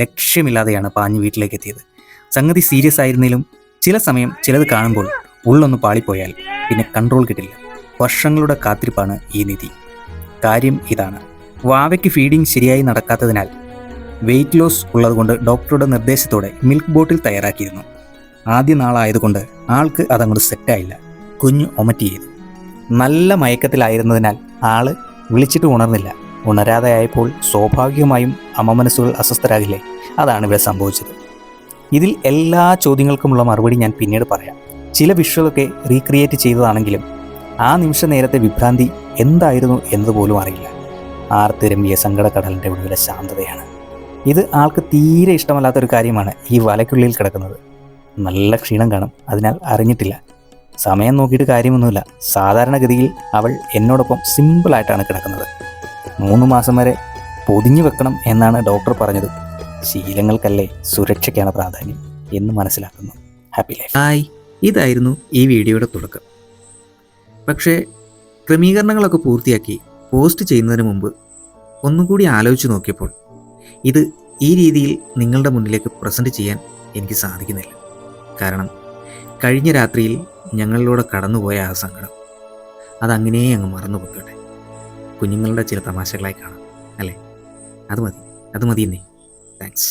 ലക്ഷ്യമില്ലാതെയാണ് പാഞ്ഞു വീട്ടിലേക്ക് എത്തിയത് സംഗതി സീരിയസ് ആയിരുന്നെങ്കിലും ചില സമയം ചിലത് കാണുമ്പോൾ ഉള്ളൊന്ന് പാളിപ്പോയാൽ പിന്നെ കൺട്രോൾ കിട്ടില്ല. വർഷങ്ങളുടെ കാത്തിരിപ്പാണ് ഈ നിധി. കാര്യം ഇതാണ്. വാവയ്ക്ക് ഫീഡിംഗ് ശരിയായി നടക്കാത്തതിനാൽ വെയിറ്റ് ലോസ് ഉള്ളതുകൊണ്ട് ഡോക്ടറുടെ നിർദ്ദേശത്തോടെ മിൽക്ക് ബോട്ടിൽ തയ്യാറാക്കിയിരുന്നു. ആദ്യ നാളായതുകൊണ്ട് ആൾക്ക് അതങ്ങോട്ട് സെറ്റായില്ല കുഞ്ഞ് ഒമറ്റ് ചെയ്തു നല്ല മയക്കത്തിലായിരുന്നതിനാൽ ആൾ വിളിച്ചിട്ട് ഉണർന്നില്ല. ഉണരാതെ ആയപ്പോൾ സ്വാഭാവികമായും അമ്മ മനസ്സുകൾ അസ്വസ്ഥരാകില്ലേ? അതാണ് ഇവിടെ സംഭവിച്ചത്. ഇതിൽ എല്ലാ ചോദ്യങ്ങൾക്കുമുള്ള മറുപടി ഞാൻ പിന്നീട് പറയാം. ചില വിഷ്വലൊക്കെ റീക്രിയേറ്റ് ചെയ്തതാണെങ്കിലും ആ നിമിഷ നേരത്തെ വിഭ്രാന്തി എന്തായിരുന്നു എന്നതുപോലും അറിയില്ല. ആർത്തിരമ്പിയ സങ്കടക്കടലിന്റെ ഒടുവിലെ ശാന്തതയാണ്. ഇത് ആൾക്ക് തീരെ ഇഷ്ടമല്ലാത്തൊരു കാര്യമാണ് ഈ വലയ്ക്കുള്ളിൽ കിടക്കുന്നത്. നല്ല ക്ഷീണം കാണും അതിനാൽ അറിഞ്ഞിട്ടില്ല. സമയം നോക്കിയിട്ട് കാര്യമൊന്നുമില്ല. സാധാരണഗതിയിൽ അവൾ എന്നോടൊപ്പം സിമ്പിളായിട്ടാണ് കിടക്കുന്നത്. മൂന്ന് മാസം വരെ പൊതിഞ്ഞു വെക്കണം എന്നാണ് ഡോക്ടർ പറഞ്ഞത്. ശീലങ്ങൾക്കല്ലേ സുരക്ഷയ്ക്കാണ് പ്രാധാന്യം എന്ന് മനസ്സിലാക്കുന്നു. Happy life hi. ഇതായിരുന്നു ഈ വീഡിയോയുടെ തുടക്കം. പക്ഷേ ക്രമീകരണങ്ങളൊക്കെ പൂർത്തിയാക്കി പോസ്റ്റ് ചെയ്യുന്നതിന് മുമ്പ് ഒന്നുകൂടി ആലോചിച്ച് നോക്കിയപ്പോൾ ഇത് ഈ രീതിയിൽ നിങ്ങളുടെ മുന്നിലേക്ക് പ്രസന്റ് ചെയ്യാൻ എനിക്ക് സാധിക്കുന്നില്ല. കാരണം കഴിഞ്ഞ രാത്രിയിൽ ഞങ്ങളിലൂടെ കടന്നുപോയ ആ സങ്കടം അതങ്ങനെ അങ്ങ് മറന്നു പോയിക്കോട്ടെ കുഞ്ഞുങ്ങളുടെ ചില തമാശകളായി കാണാം അല്ലേ? അത് മതി അത് മതി എന്നേ താങ്ക്സ്